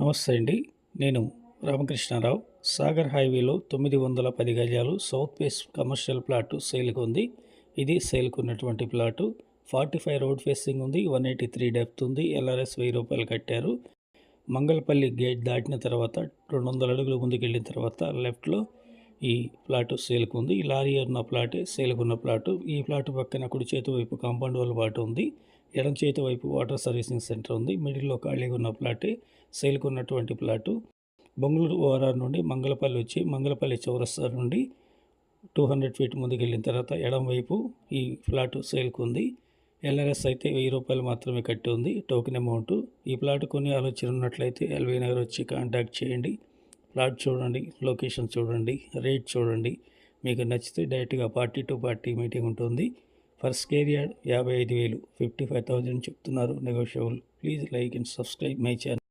నమస్తే అండి. నేను రామకృష్ణారావు. సాగర్ హైవేలో తొమ్మిది వందల పది గజాలు సౌత్ ఫేస్ కమర్షియల్ ప్లాట్ సేల్కి ఉంది. ఇది సేల్కి ఉన్నటువంటి plot. Forty five road facing ఉంది. వన్ ఎయిటీ త్రీ డెప్త్ ఉంది. ఎల్ఆర్ఎస్ వెయ్యి రూపాయలు కట్టారు. మంగళపల్లి గేట్ దాటిన తర్వాత రెండు వందల అడుగులు ముందుకు వెళ్ళిన తర్వాత లెఫ్ట్లో ఈ ప్లాటు సేల్కు ఉంది. ఈ లారీ ఉన్న ప్లాటే సేల్కి ఉన్న ప్లాటు. ఈ ప్లాటు పక్కన కుడి చేతి వైపు కాంపౌండ్ వాల్ ప్లాట్ ఉంది. ఎడం చేతి వైపు వాటర్ సర్వీసింగ్ సెంటర్ ఉంది. మిడిల్లో ఖాళీగా ఉన్న ప్లాటే సేల్కి ఉన్నటువంటి ప్లాటు. బొంగళూరు ఓఆర్ఆర్ నుండి మంగళపల్లి వచ్చి మంగళపల్లి చౌరస్తా నుండి టూ హండ్రెడ్ ఫీట్ ముందుకు వెళ్ళిన తర్వాత ఎడం వైపు ఈ ఫ్లాట్ సేల్కి ఉంది. ఎల్ఆర్ఎస్ అయితే వెయ్యి రూపాయలు మాత్రమే కట్టి ఉంది. Token amount. ఈ ప్లాట్ కొన్ని ఆలోచన ఉన్నట్లయితే ఎల్వీ నగర్ వచ్చి కాంటాక్ట్ చేయండి. ప్లాట్ చూడండి లొకేషన్ చూడండి రేట్ చూడండి. మీకు నచ్చితే డైరెక్ట్గా పార్టీ టు పార్టీ మీటింగ్ ఉంటుంది. ఫర్ స్కేర్ యాభై ఐదు వేలు ఫిఫ్టీ ఫైవ్ థౌజండ్ చెప్తున్నారు negotiable. Please like and subscribe my channel.